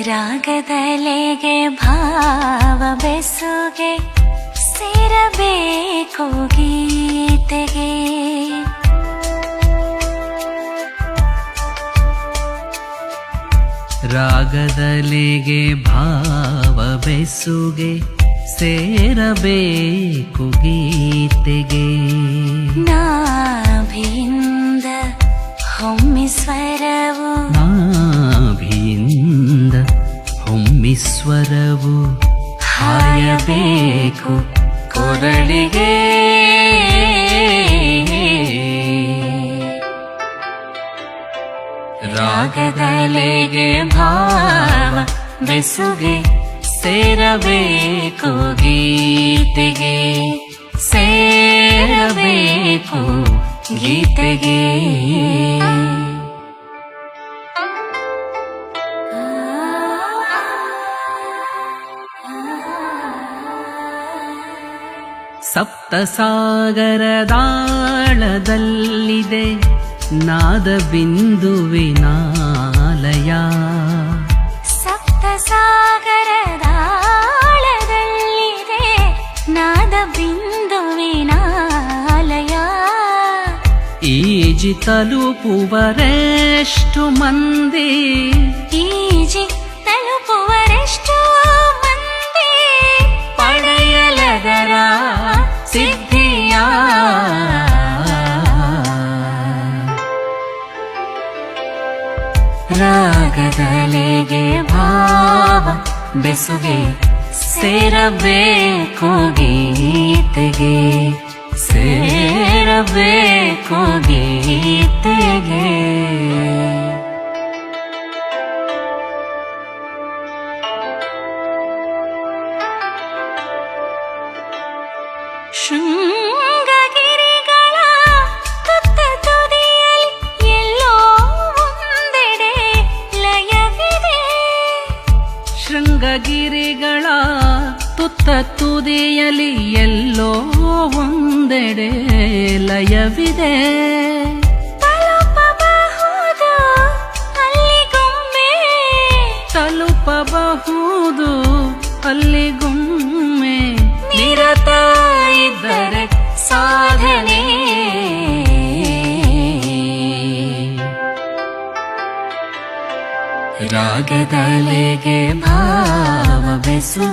ರಾಗದಲೆಗೆ ಭಾವ ಬೆಸುಗೆ ಸೇರಬೇಕು ಗೀತೆಗೆ. ರಾಗದಲೆಗೆ ಭಾವ ಬೆಸುಗೆ ಸೇರಬೇಕು ಗೀತೆಗೆ. ನಾಭಿಂದ ಹೊಮ್ಮಿಸ್ವರವು ನಾಭಿಯಿಂದ ಹೊಮ್ಮಿಸ್ವರವು ಹಾಯಬೇಕು ಕೊರಳಿಗೆ. ರಾಗದಲೆಗೆ ಭಾವ ಬೆಸುಗೆ ಸೇರಬೇಕು ಗೀತೆಗೆ. ಸೇರಬೇಕು ಗೀತೆಗೆ. ಸಪ್ತ ಸಾಗರದಾಳದಲ್ಲಿದೆ ನಾದ ಬಿಂದುವಿನಾಲಯ ಸಪ್ತಸಾಗರದಾಳದಲ್ಲಿದೆ ನಾದ ಬಿಂದುವಿನಾಲಯ ಈಜಿ ತಲುಪುವರೆಷ್ಟು ಮಂದಿ. ಈಜಿ ತಲುಪುವರೆಷ್ಟು ಸಿದ್ಧಿಯ. ರಾಗದಲೆಗೆ ಭಾವ ಬೆಸುಗೆ ಸೇರಬೇಕು ಗೀತೆಗೆ. ಸೇರಬೇಕು ಗೀತೆಗೆ. ಶೃಂಗಗಿರಿಗಳ ತುತ್ತ ತುದಿಯಲ್ಲಿ ಎಲ್ಲೋ ಒಂದೆಡೆ ಲಯವಿದೆ. ಶೃಂಗಗಿರಿಗಳ ತುತ್ತ ತುದಿಯಲಿ ಎಲ್ಲೋ ಒಂದೆಡೆ ಲಯವಿದೆ. ತಲುಪಬಹುದು ಅಲ್ಲಿಗೊಮ್ಮೆ. ತಲುಪಬಹುದು साधने। राग तले मा सु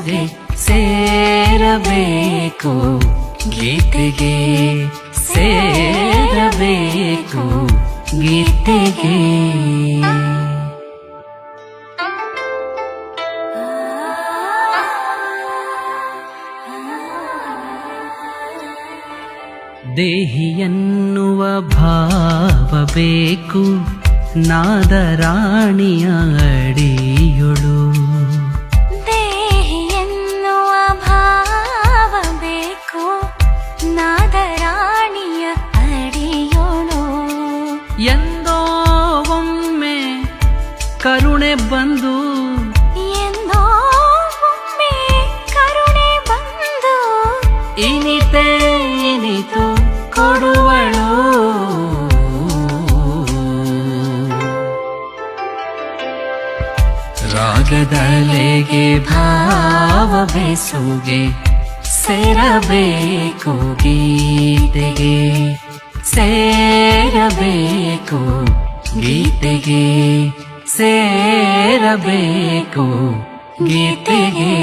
गीत गे से रमेको गीत गे ದೇಹಿಯನ್ನುವ ಭಾವ ಬೇಕು ನಾದರಾಣಿಯ ಅಡಿಯೊಳು. ದೇಹಿಯನ್ನುವ ಭಾವ ಬೇಕು ನಾದರಾಣಿಯ ಅಡಿಯೋಳು. ಎಂದೋ ಒಮ್ಮೆ ಕರುಣೆ ಬಂದು ಎಂದೋ ಒಮ್ಮೆ ಕರುಣೆ ಬಂದು ಇನಿತೆ ಇನಿತು ಕೊಡುವಳು. ರಾಗದಲೆಗೆ ಭಾವ ಬೆಸುಗೆ ಸೇರಬೇಕು ಗೀತೆಗೆ. ಸೇರಬೇಕು ಗೀತೆಗೆ ಸೇರಬೇಕು ಗೀತೆಗೆ.